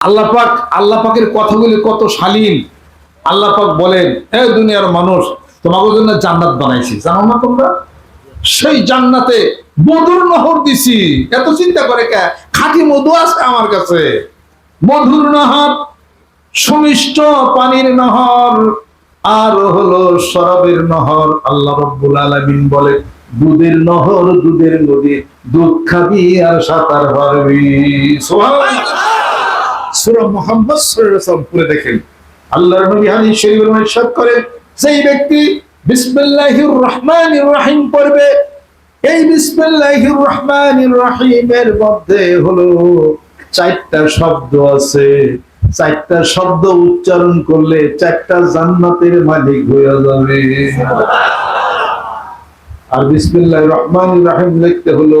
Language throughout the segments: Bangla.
আল্লাহ পাক, আল্লাহ পাকের কথাগুলি কত শালীন। আল্লাহ পাক বলেন এ দুনিয়ার মানুষ, তোমাদের জন্য জান্নাত বানাইছি। জানো না তোমরা? সেই জান্নাতে মধুর নহর দিছি। এত চিন্তা করে কে? খাঁটি মধু আছে আমার কাছে। মধুর নহর, সুমিষ্ট পানির নহর, আর হলো শরাবের নহর। আল্লাহ রব্বুল আলামিন বলে, দুধের নহর, দুধের নদী, দুধ খাবি আর সাঁতার পারবি। সুবহানাল্লাহ। মুহাম্মদ দেখেন। নবী শরীফের সেই ব্যক্তি বিসমিল্লাহির রহমানির রহিম পড়বে, এই বিসমিল্লাহির রহমানির রহিমের মধ্যে হলো চারটা শব্দ আছে। চারটা শব্দ উচ্চারণ করলে চারটা জান্নাতের মালিক হয়ে যাবে। আর বিসমিল্লাহ রহমান রাহিম লিখতে হলো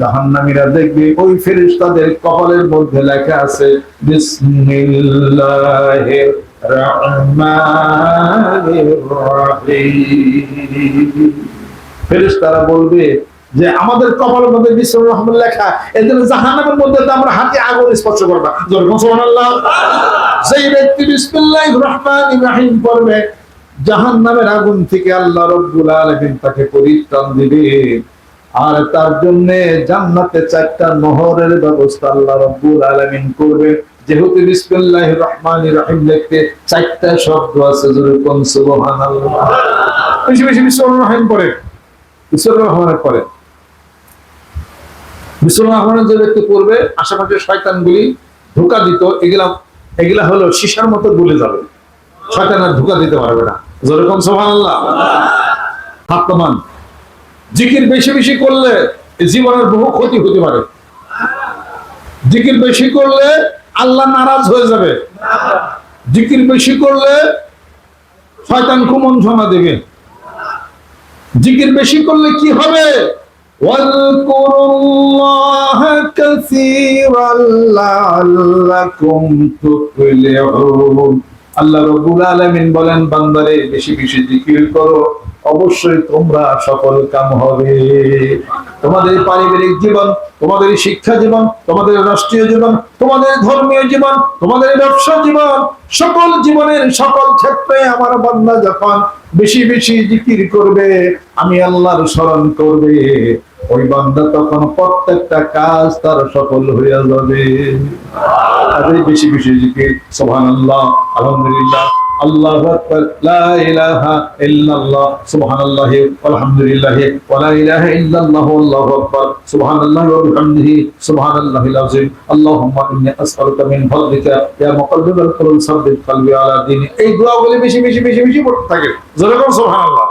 জাহান্নামীরা দেখবে, ওই ফেরেশতাদের কপালের মধ্যে লেখা আছে, বিসমিল্লাহির রহমানির বলবে যে, আমাদের কপালের মধ্যে বিসমিল্লাহির রহমান লেখা এই জন্য জাহান্নামের মধ্যে তো আমরা হাতে আগুন স্পর্শ করব না। সুবহানাল্লাহ। সেই ব্যক্তি বিসমিল্লাহির রহমানির রহিম পড়বে, জাহান্নামের আগুন থেকে আল্লাহ রব্বুল আলামিন তাকে পরিত্রাণ দিবে আর তার জন্য জান্নাতে চারটা নহরের ব্যবস্থা আল্লাহ রব্বুল আলামিন করবে। যেহেতু বিসমিল্লাহির রহমানির রহিম লিখতে চারটা শব্দ আছে কোন সুবহানাল্লাহ। বেশি বেশি বিসমিল্লাহির পড়ে বিসমিল্লাহির পড়ে বিসমিল্লাহির যে ব্যক্তি পড়বে, আশেপাশে শয়তানগুলি ধোকা দিত, এগুলা এগুলা হলো সীসার মতো গলে যাবে। শয়তান আর ধোকা দিতে পারবে না। জোরে কোন সুবহানাল্লাহ। হাত জিকির বেশি বেশি করলে জীবনের বহু ক্ষতি হতে পারে। জিকির বেশি করলে আল্লাহ নারাজ হয়ে যাবে। জিকির বেশি করলে শয়তান কুমন কুমন্ত্রণা দেবে। জিকির বেশি করলে কি হবে? আল্লাহ রবুল আলমিন বলেন, বান্দারে, বেশি বেশি জিকির করো। অবশ্যই তোমরা সফল কাম হবে। তোমাদের পারিবারিক জীবন, তোমাদের শিক্ষা জীবন, তোমাদের রাষ্ট্রীয় জীবন, তোমাদের ধর্মীয় জীবন, তোমাদের ব্যবসা জীবন, সকল জীবনের সকল ক্ষেত্রে আমার বান্দা যখন বেশি বেশি জিকির করবে, আমি আল্লাহর স্মরণ করবে। ওই বান্দা তখন প্রত্যেকটা কাজ তার সফল হয়ে যাবে। বেশি বেশি জিকির, সুবহানাল্লাহ, আলহামদুলিল্লাহ। আল্লাহু আকবার, লা ইলাহা ইল্লাল্লাহ, সুবহানাল্লাহ আলহামদুলিল্লাহ ওয়া ইলাহা ইল্লাল্লাহ আল্লাহু আকবার, সুবহানাল্লাহ ওয়া বিহামদিহি, সুবহানাল্লাহিল আযীম, আল্লাহুম্মা ইন্নী আসআলুকা মিন ফাদলিকা, ইয়া মুকাল্লিবাল কুলুব সাব্বিত কলবি আলা দীনি। এই দোয়াগুলি বেশি বেশি বেশি বেশি পড়তে থাকে। যেরকম সুবহানাল্লাহ।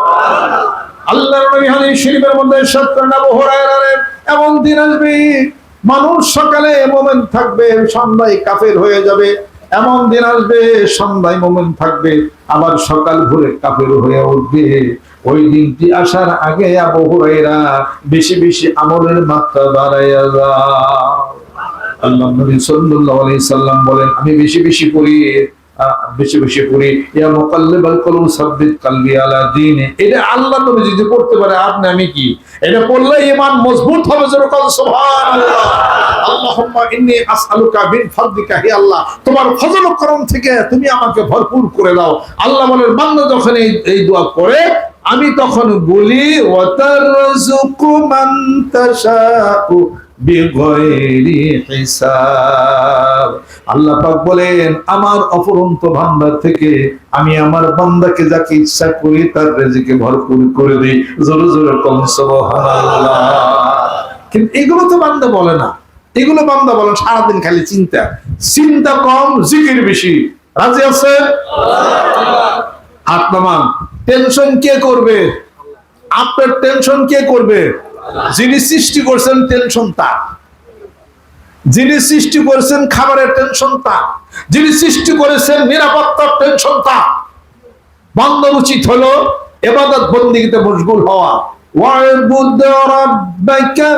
আল্লাহর নবী হাদিস শরীফের মধ্যে সত্য না হুরায়রারে এমন দিন আসবে, মানুষ সকালে মোমেন থাকবে সন্ধ্যায় কাফের হয়ে যাবে। এমন দিন আসবে সন্ধ্যায় মোমেন থাকবে আবার সকাল ভোরে কাপের হয়ে উঠবে। ওই দিনটি আসার আগে আবহাওয়া বেশি বেশি আমলের মাত্রা বাড়াইয়া যা আল্লাহ নবী সাল্লাল্লাহু আলাইহি সাল্লাম বলেন আমি বেশি বেশি আহ, বেশি বেশি পড়ি ইয়া মুকাল্লিবাল কুলুব সাব্বিত কলবি আলা দীনে। এটা আল্লাহ নবী যদি পড়তে পারে, আপনি আমি কি? এটা পড়লে ঈমান মজবুত হবে যেরকম, সুবহানাল্লাহ। আল্লাহুম্মা ইন্নী আসআলুকা মিন ফাদলিকা, হে আল্লাহ, তোমার ফজল ও করম থেকে তুমি আমাকে ভরপুর করে দাও। আল্লাহ বলেন, বান্দা যখন এই এই দোয়া করে আমি তখন বলি ওয়াতারযুকু মান তাশাউ আল্লাহ পাক বলেন, আমার অপরন্ত ভান্ডার থেকে আমি আমার বান্দাকে যাকে ইচ্ছা করি, তার রেজিকে ভরপুর করে দিই। জোরে জোরে কম কিন্তু এগুলো তো বান্দা বলে না। এগুলো বান্দা বলে সারাদিন খালি চিন্তা। চিন্তা কম, জিকির বেশি। রাজি আছে? হাত টেনশন কে করবে? আপনার টেনশন কে করবে? যিনি সৃষ্টি করছেন টেনশন তার যিনি সৃষ্টি করেছেন খাবারের টেনশন তার যিনি সৃষ্টি করেছেন নিরাপত্তার টেনশন তার বন্ধ উচিত হলো এবাদত বন্দিগিতে মশগুল হওয়া। ওয়ার ইয়াকিন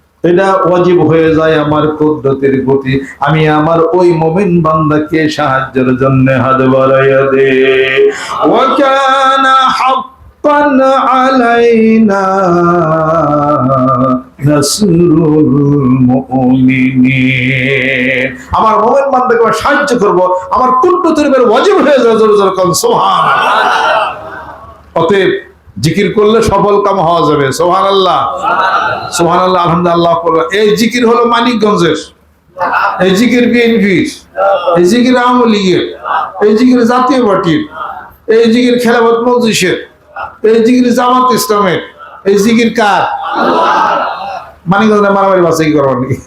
এটা ওয়াজিব হয়ে যায় আমার কুদরতের প্রতি আমি আমার ওই মুমিন বান্দাকে সাহায্যের জন্য হাত বাড়াইয়া দে আমার মুমিন বান্দাকে সাহায্য করব। আমার কুদরতের উপর ওয়াজিব হয়ে যায় জোরে জোরে জিকির করলে সফল কাম হওয়া যাবে। সোহান আল্লাহ সোহান আল্লাহ আলহামদুলিল্লাহ করবে এই জিকির হলো মানিকগঞ্জের। এই জিকির বিএনপির। এই জিকির আওয়ামী লীগের। এই জিকির জাতীয় পার্টির। এই জিকির খেলাফত মজলিসের। এই জিকির জামাত ইসলামের। এই জিকির কার? মানিকগঞ্জে মারামারি বাচ্চা কি করবার নাকি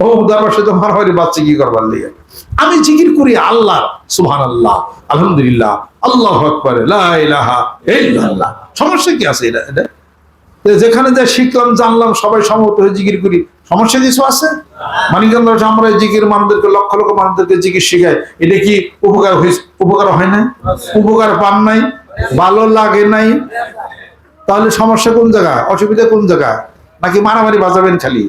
ও দরবার সাথে মারামারি বাচ্চা কি করবার লিগে? আমি জিকির করি আল্লাহ সুবহান আল্লাহ আলহামদুলিল্লাহ, আল্লাহ আকবার ইল্লাল্লাহ। সমস্যা কি আছে এটা? এটা? যেখানে যা শিখলাম, জানলাম, সবাই সমত হয়ে জিকির করি, সমস্যা কিছু আছে? মানিকগঞ্জ আমরা জিকির মানুষদেরকে, লক্ষ লক্ষ মানুষদেরকে জিকির শিখাই এটা কি উপকার উপকার হয় নাই? উপকার পান নাই? ভালো লাগে নাই? তাহলে সমস্যা কোন জায়গায়? অসুবিধা কোন জায়গায়? নাকি মারামারি বাজাবেন খালি?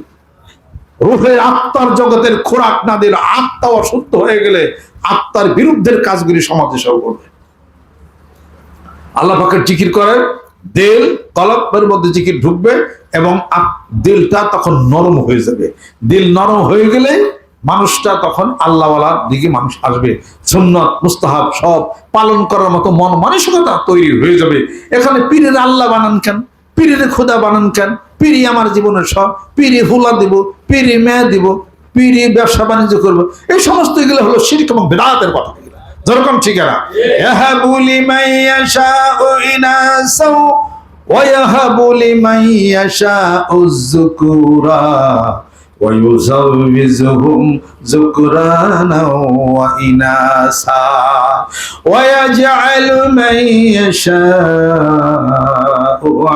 রুহের আত্মার জগতের খোরাক না দিলে আত্মা অসুস্থ হয়ে গেলে আত্মার বিরুদ্ধের কাজগুলি সমাজে সব করবে। আল্লাহ পাকের জিকির করে, দিল কলবের মধ্যে জিকির ঢুকবে এবং দিলটা তখন নরম হয়ে যাবে। দিল নরম হয়ে গেলে মানুষটা তখন আল্লাহওয়ালার দিকে মানুষ আসবে। সুন্নত, মুস্তাহাব সব পালন করার মতো মন মানসিকতা তৈরি হয়ে যাবে। এখানে পীরের আল্লাহ বানান কেন? পীরের খোদা বানান কেন পিড়ি আমার জীবনের সব পিড়ি হুলা দিব পিড়ি মেয়ে দিব পিড়ি ব্যবসা বাণিজ্য করবো এই সমস্ত এগুলো হলো শিরিক এবং বেদাতের কথা এগুলো। যেরকম ঠিক না ইয়াহাবু লিমান ইয়াশাউ ইনাসাও ওয়া ইয়াহাবু লিমান ইয়াশাউ যুকুরা ويزوجهم ذكرانا وإناثا ويجعل من يشاء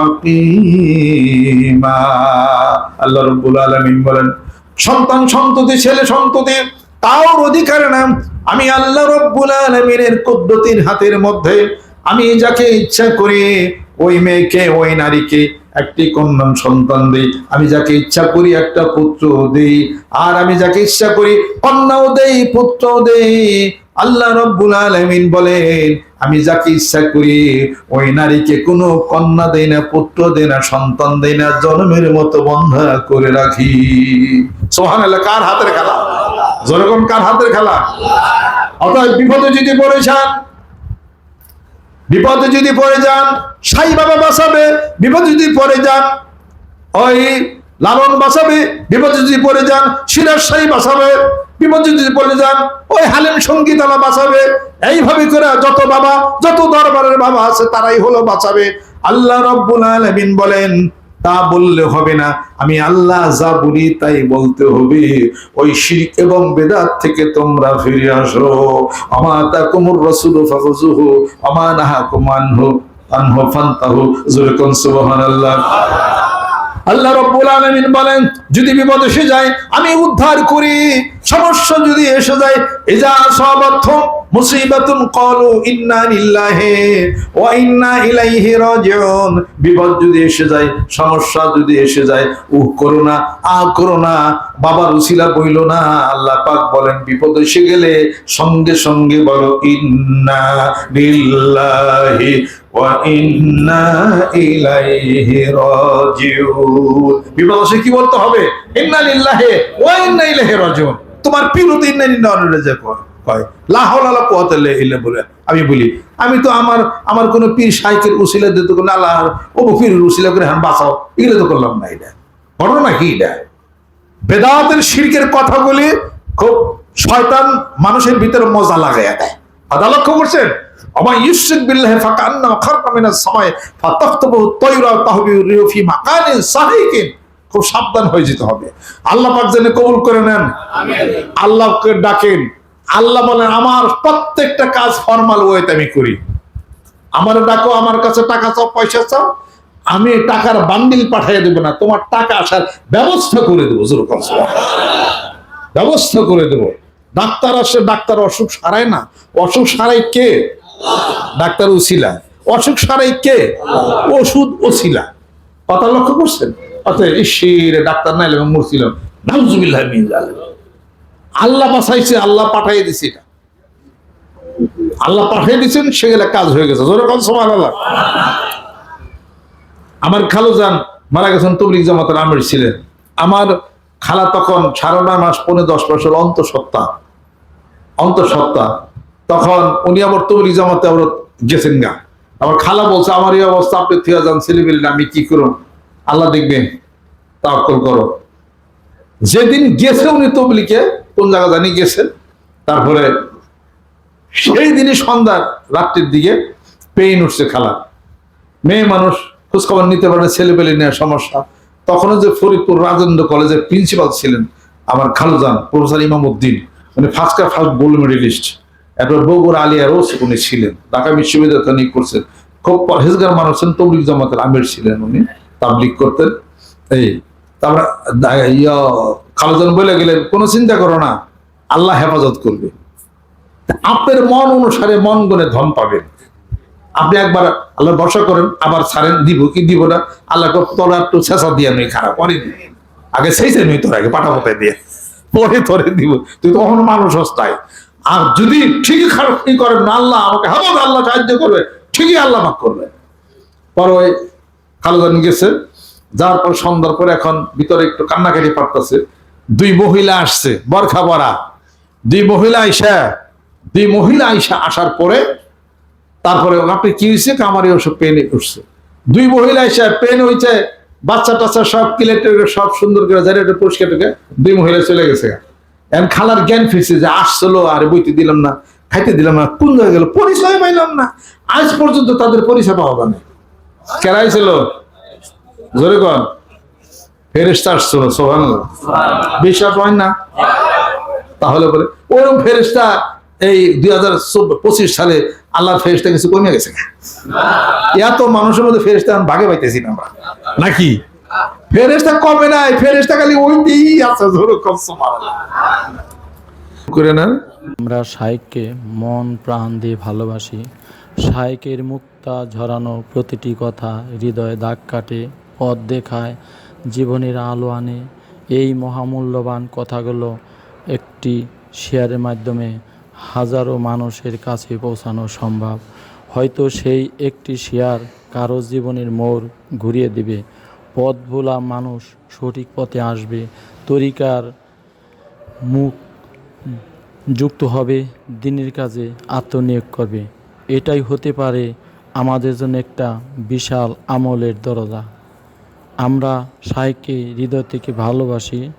আকিমা। আল্লাহ রব্বুল আলামিন বলেন, সন্তান সন্ততি, ছেলে সন্ততি তাও অধিকার না আমি আল্লাহ রব্বুল আলামিনের কুদরতির হাতের মধ্যে। আমি যাকে ইচ্ছা করি, ওই মেয়েকে, ওই নারীকে একটি কন্যা সন্তান দেই। আমি যাকে ইচ্ছা করি একটা পুত্র দেই। আর আমি যাকে ইচ্ছা করি কন্যাও দেই পুত্র দেই। আল্লাহ রব্বুল আলমিন বলেন, আমি যাকে ইচ্ছা করি ওই নারীকে কোনো কন্যা দেই না, পুত্র দেই না, সন্তান দেই না, জন্মের মতো বন্ধা করে রাখি। সোহান কার হাতের খেলা? যেরকম কার হাতের খেলা? অর্থাৎ বিপদে যদি পড়ে যান বিপদে যদি পড়ে যান, সাই বাবা বাঁচাবে, বিপদে যদি পড়ে যান, ওই লালন বাঁচাবে, বিপদে যদি পড়ে যান সিরাজ সাই বাঁচাবে, বিপদে যদি পড়ে যান, ওই হালেম সঙ্গীতালা বাঁচাবে, এইভাবে করে যত বাবা, যত দরবারের বাবা আছে, তারাই হলো বাঁচাবে। আল্লাহ রব্বুল আলমিন বলেন তা বললে হবে না। আমি আল্লাহ যা বলি তাই বলতে হবে। ওই শিরিক এবং বেদাত থেকে তোমরা ফিরে আসো। আমা তাকুমুর রাসূল রসুল আমা নাহা নাহাকুম হোক আনহো ফান্তাহু। যুরকুন সুবহানাল্লাহ। আল্লাহ রব্বুল আলমিন বলেন, যদি বিপদ এসে যায়, আমি উদ্ধার করি। সমস্যা যদি এসে যায়, ইজা সবার্থ ইন্না বিপদ যদি এসে যায়, সমস্যা যদি এসে যায়, উহ করোনা আ করো না বাবার উসিলা বইল না, আল্লাহ পাক বলেন, বিপদ এসে গেলে সঙ্গে সঙ্গে বলো, ইন্না লিল্লাহি ওয়া ইন্না ইলাইহি রাজিউন। বিপদ আসে কি বলতে হবে? ইন্না লিল্লাহি ওয়া ইন্না ইলাইহি রাজিউন। তোমার পিরুত ইন্না ইন্না কয় লা হাওলা ওয়ালা কুওয়াতা ইল্লা বলে। আমি বলি, আমি তো আমার আমার কোন পীর সাইকেল উসিলা দিতে কোন আল্লাহ ও পীর উসিলা করে হ্যাঁ বাঁচাও। এগুলো তো করলাম না এটা। ঘটনা কি এটা? বেদাতের শিরকের কথাগুলি খুব শয়তান মানুষের ভিতরে মজা লাগাইয়া দেয়। কথা লক্ষ্য করছেন? আমার ইউসিক বিল্লাহি ফাকান্না মাকানিন সাহিকিন। খুব সাবধান হয়ে যেতে হবে। আল্লাহ পাক যেন কবুল করে নেন। আল্লাহকে ডাকেন। আল্লাহ বলেন আমার প্রত্যেকটা কাজ ফরমাল ওয়েতে আমি করি। আমার ডাকো আমার কাছে টাকা চাও পয়সা চাও আমি টাকার বান্ডিল পাঠিয়ে দেবো না, তোমার টাকা আসার ব্যবস্থা করে দেবো ব্যবস্থা করে দেবো। ডাক্তার আসে, ডাক্তার অসুখ সারায় না। অসুখ সারাই কে? ডাক্তার উসিলা অসুখ সারাই কে? ওষুধ ওসিলা। কথা লক্ষ্য করছেন? অতএব ইসির ডাক্তার নাই এবং মরছিলাম আল্লাহ বাঁচাইছে, আল্লাহ পাঠাই দিছে এটা। আল্লাহ পাঠিয়ে দিচ্ছেন সেগুলা কাজ হয়ে গেছে। জোরে যেরকম সমান আল্লাহ আমার খালু যান মারা গেছেন তবলিক জামাতের আমির ছিলেন। আমার খালা তখন সাড়ে নয় মাস পনেরো দশ বছর অন্তঃসত্ত্বা। অন্তঃসত্ত্বা। তখন উনি আবার তবলিক জামাতে আবার গেছেন গা। আমার খালা বলছে, আমার এই অবস্থা, আপনি থিয়া যান ছেলেবেলে আমি কি করুন? আল্লাহ দেখবেন, তাওয়াক্কুল করো। যেদিন গেছে উনি তবলিকে কোন জায়গা জানি গেছেন তারপরে সেই দিনই সন্ধ্যার রাত্রির দিকে পেইন উঠছে খালা। মেয়ে মানুষ খোঁজখবর নিতে পারে ছেলে পেলে নেওয়ার সমস্যা। তখনও যে ফরিদপুর রাজেন্দ্র কলেজের প্রিন্সিপাল ছিলেন আমার খালুজান, প্রফেসর ইমাম উদ্দিন উনি ফার্স্ট ফার্স্ট গোল্ড মেডেলিস্ট এরপর বগুড়া আলিয়া রোজ উনি ছিলেন, ঢাকা বিশ্ববিদ্যালয় তিনি করছেন। খুব পরহেজগার মানুষ ছিলেন তবলিক জামাতের আমির ছিলেন উনি তাবলিক করতেন। এই, তারপরে ইয়া, খালুজান বলে গেলেন, কোনো চিন্তা করো না, আল্লাহ হেফাজত করবে। আপনার মন অনুসারে মন গুণে ধন পাবেন। আপনি একবার আল্লাহ ভরসা করেন, আবার ছাড়েন, দিব কি দিব না? আল্লাহ তোরা একটু শেষা দিয়ে নই খারাপ দিবি। আগে সেই যে নই তোর আগে পাটা পাতায় দিয়ে। পরে তোরে দিব। তুই তো মানুষ হস্তায় আর যদি ঠিকই খারাপ করেন না, আল্লাহ আমাকে হাবাদ আল্লাহ সাহায্য করবে। ঠিকই আল্লাহ মাফ করবে। পরে ওই খালুদান গেছে। যাওয়ার পর সন্ধ্যার পরে এখন ভিতরে একটু কান্নাকাটি পারতেছে। দুই মহিলা আসছে, বরখা বরা দুই মহিলা আইসা, দুই মহিলা আইসা আসার পরে তারপরে আপনি কি হয়েছে কামারি ওসব পেন উঠছে দুই মহিলা এসে পেন হয়েছে বাচ্চা টাচ্চা সব কিলেটে সব সুন্দর করে যারা এটা পরিষ্কার টুকে দুই মহিলা চলে গেছে। এখন খালার জ্ঞান ফিরছে যে আসছিল আর বইতে দিলাম না, খাইতে দিলাম না কোন হয়ে গেল, পরিচয় পাইলাম না, আজ পর্যন্ত তাদের পরিচয় পাওয়া না। কেরাই ছিল জোরে কন। ফেরেস্তা আসছিল সোহান বিশ্বাস হয় না। তাহলে বলে ওরকম ফেরেস্তা এই দুই হাজার পঁচিশ সালে আল্লাহর ফেরেস্তা কিছু কমে গেছে এত মানুষের মধ্যে ফেরেস্তা আমি ভাগে পাইতেছি না আমরা। নাকি? ফেরেস্তা কমে নাই ফেরেস্তা খালি ওইটাই আছে ধরো কম করে না আমরা শাইককে মন প্রাণ দিয়ে ভালোবাসি। শাইকের মুক্তা ঝরানো প্রতিটি কথা হৃদয়ে দাগ কাটে পথ দেখায় জীবনের আলো আনে। এই মহামূল্যবান কথাগুলো একটি শেয়ারের মাধ্যমে হাজারো মানুষের কাছে পৌঁছানো সম্ভব। হয়তো সেই একটি শেয়ার কারও জীবনের মোড় ঘুরিয়ে দিবে। পথ ভোলা মানুষ সঠিক পথে আসবে। তরিকার মুখ যুক্ত হবে, দিনের কাজে আত্মনিয়োগ করবে। এটাই হতে পারে আমাদের জন্য একটা বিশাল আমলের দরজা। আমরা সাইকে হৃদয় থেকে ভালোবাসি।